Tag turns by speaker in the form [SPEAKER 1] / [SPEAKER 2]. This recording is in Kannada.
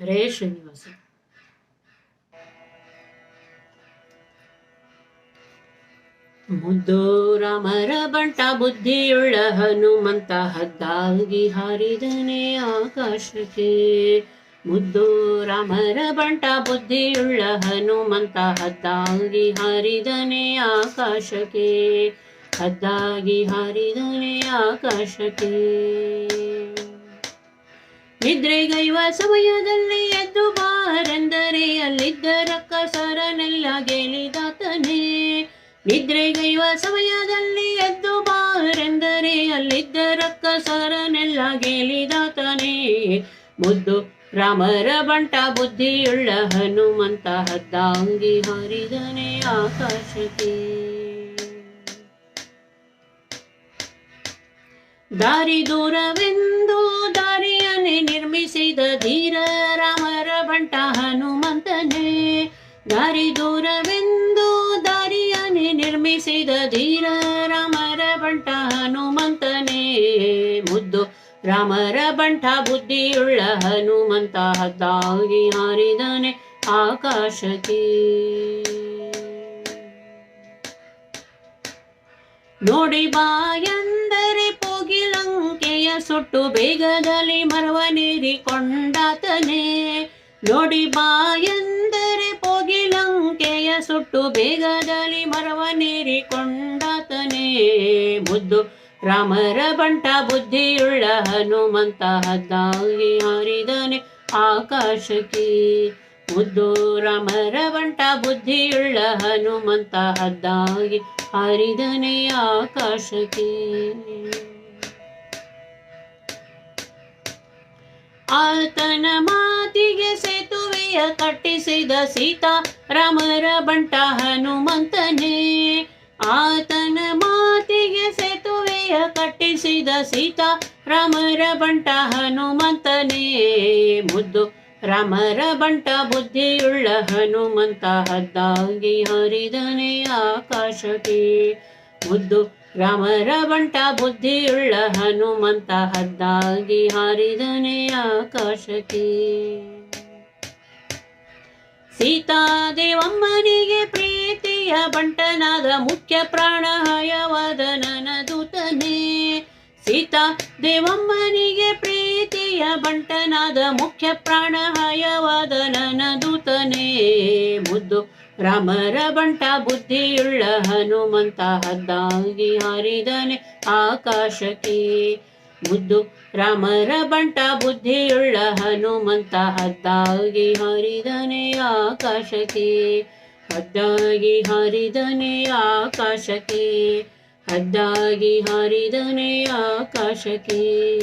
[SPEAKER 1] ಹರೇ ಶ್ರೀನಿವಾಸ ಮುದ್ದು ರಾಮರ ಬಂಟ ಬುದ್ಧಿಯುಳ್ಳ ಹನುಮಂತ ಹದ್ದಾಗಿ ಹಾರಿದನೆ ಆಕಾಶಕ್ಕೆ. ಮುದ್ದು ರಾಮರ ಬಂಟ ಬುದ್ಧಿಯುಳ್ಳ ಹನುಮಂತ ಹದ್ದಾಗಿ ಹಾರಿದನೆ ಆಕಾಶಕ್ಕೆ. ಹದ್ದಾಗಿ ಹಾರಿದನೆ ಆಕಾಶಕ್ಕೆ. ನಿದ್ರೆಗೈವ ಸಮಯದಲ್ಲಿ ಎದ್ದು ಬಾರೆಂದರೆ ಅಲ್ಲಿದ್ದ ರಕ್ಕಸರನೆಲ್ಲ ಗೆಲಿದಾತನೇ ನಿದ್ರೆಗೈವ ಸಮಯದಲ್ಲಿ ಎದ್ದು ಬಾರೆಂದರೆ ಅಲ್ಲಿದ್ದ ರಕ್ಕಸರನೆಲ್ಲ ಗೆಲಿದಾತನೇ ಮುದ್ದು ರಾಮರ ಬಂಟ ಬುದ್ಧಿಯುಳ್ಳ ಹನುಮಂತ ಹದ್ದಾಂಗಿ ಹಾರಿದನೆ ಆಕಾಶಕ್ಕೆ. ದಾರಿ ದೂರವೆಂದು ನಿರ್ಮಿಸಿದ ಧೀರ ರಾಮರ ಬಂಟ ಹನುಮಂತನೇ, ದಾರಿ ದೂರವೆಂದು ದಾರಿಯನ್ನೇ ನಿರ್ಮಿಸಿದ ಧೀರ ರಾಮರ ಬಂಟ ಹನುಮಂತನೇ, ಮುದ್ದು ರಾಮರ ಬಂಟ ಬುದ್ಧಿಯುಳ್ಳ ಹನುಮಂತ ಹದ್ದಾಗಿ ಹಾರಿದನೆ ಆಕಾಶಕ್ಕೆ. ನೋಡಿ ಪೋಗಿಲಂಕೆಯ ಸುಟ್ಟು ಬೇಗದಲ್ಲಿ ಮರವ ನೋಡಿ ನೋಡಿ ಪೋಗಿ ಪೋಗಿಲಂಕೆಯ ಸುಟ್ಟು ಬೇಗದಲ್ಲಿ ಮರವ ನೀರಿಕೊಂಡಾತನೇ ಮುದ್ದು ರಾಮರ ಬಂಟ ಬುದ್ಧಿಯುಳ್ಳ ಹನುಮಂತ ಹದ್ದಾಗಿ ಹಾರಿದನೆ ಆಕಾಶಕ್ಕೆ. ಮುದ್ದು ರಾಮರ ಬಂಟ ಬುದ್ಧಿಯುಳ್ಳ ಹನುಮಂತ ಹದ್ದಾಗಿ ಹಾರಿದನೆ ಆಕಾಶಕ್ಕೆ. ಆತನ ಮಾತಿಗೆ ಸೇತುವೆಯ ಕಟ್ಟಿಸಿದ ಸೀತಾ, ರಾಮರ ಬಂಟ ಹನುಮಂತನೇ. ಆತನ ಮಾತಿಗೆ ಸೇತುವೆಯ ಕಟ್ಟಿಸಿದ ಸೀತಾ, ರಾಮರ ಬಂಟ ಹನುಮಂತನೇ. ಮುದ್ದು ರಾಮರ ಬಂಟ ಬುದ್ಧಿಯುಳ್ಳ ಹನುಮಂತ, ಹದ್ದಾಗಿ ಹರಿದನೆ ಆಕಾಶಕ್ಕೆ. ಮುದ್ದು ರಾಮರ ಬಂಟ ಬುದ್ಧಿಯುಳ್ಳ ಹನುಮಂತ ಹದ್ದಾಗಿ ಹಾರಿದನೆ ಆಕಾಶಕ್ಕೆ. ಸೀತಾದೇವಮ್ಮನಿಗೆ ಪ್ರೀತಿಯ ಬಂಟನಾದ ಮುಖ್ಯ ಪ್ರಾಣಹಯವಾದ ನನ್ನ ದೂತನೇ. ಸೀತಾ ದೇವಮ್ಮನಿಗೆ ಪ್ರೀತಿಯ ಬಂಟನಾದ ಮುಖ್ಯ ಪ್ರಾಣಹಯವಾದ ನನ್ನ ದೂತನೇ. ಮುದ್ದು ರಾಮರ ಬಂಟ ಬುದ್ಧಿಯುಳ್ಳ ಹನುಮಂತ ಹದ್ದಾಗಿ ಹಾರಿದನೆ ಆಕಾಶಕ್ಕೆ. ಮುದ್ದು ರಾಮರ ಬಂಟ ಬುದ್ಧಿಯುಳ್ಳ ಹನುಮಂತ ಹದ್ದಾಗಿ ಹಾರಿದನೆ ಆಕಾಶಕ್ಕೆ. ಹದ್ದಾಗಿ ಹಾರಿದನೆ ಆಕಾಶಕ್ಕೆ. ಹದ್ದಾಗಿ ಹಾರಿದನೆ ಆಕಾಶಕ್ಕೆ.